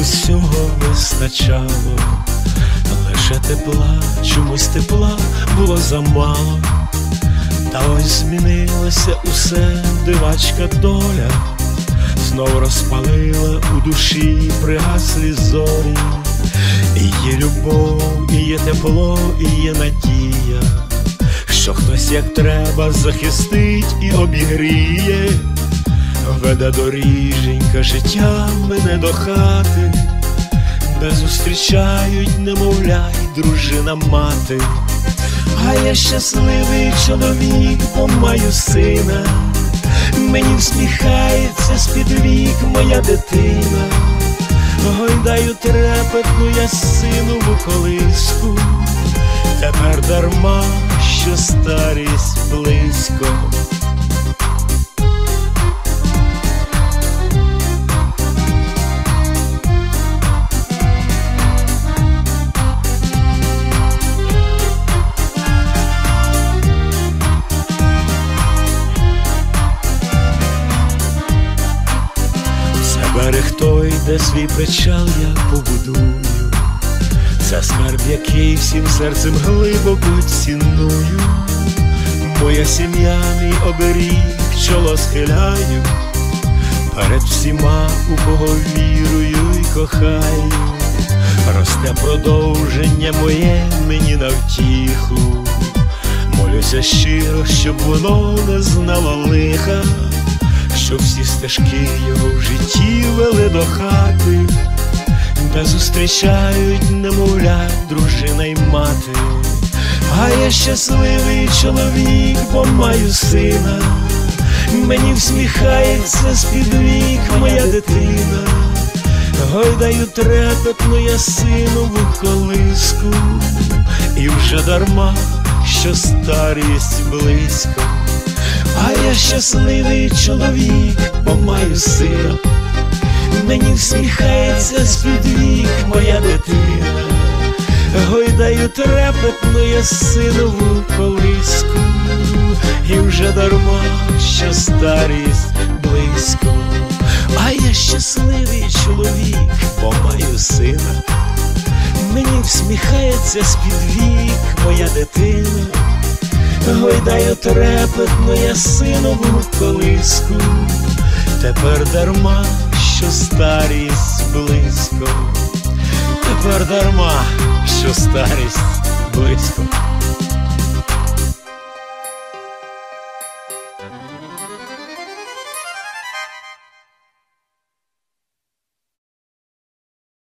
вистачало, лише тепла, чомусь тепла було замало, та ось змінилося усе, дивачка доля, знов розпалила у душі пригаслі зорі, і є любов, і є тепло, і є надія, що хтось як треба захистить і обігріє веде доріженька життя мене до хати, де зустрічають, немовля й дружина мати, а я щасливий чоловік, бо маю сина, мені всміхається з-під вік моя дитина, гойдаю трепетну я синову колиску, тепер дарма, що старість близько. Берег той, де свій печал я побудую, це скарб, який всім серцем глибоко ціную, моя сім'я, мій оберіг, чоло схиляю, перед всіма, у кого вірую й кохаю, росте продовження моє мені на втіху, молюся щиро, щоб воно не знало лиха що всі стежки його в житті вели до хати, де зустрічають, немовля, дружина й мати, а я щасливий чоловік, бо маю сина, мені всміхається з-під вік моя дитина, гойдаю трепетну я синову колиску, і вже дарма, що старість близько. А я щасливий чоловік, бо маю сина, мені всміхається з-під вік моя дитина, гойдаю трепетну я синову колиску, і вже дарма, що старість близько, а я щасливий чоловік, бо маю сина, мені всміхається з-під вік моя дитина. Гойдаю трепетно я синову колиску, тепер дарма, що старість близько, тепер дарма, що старість близько.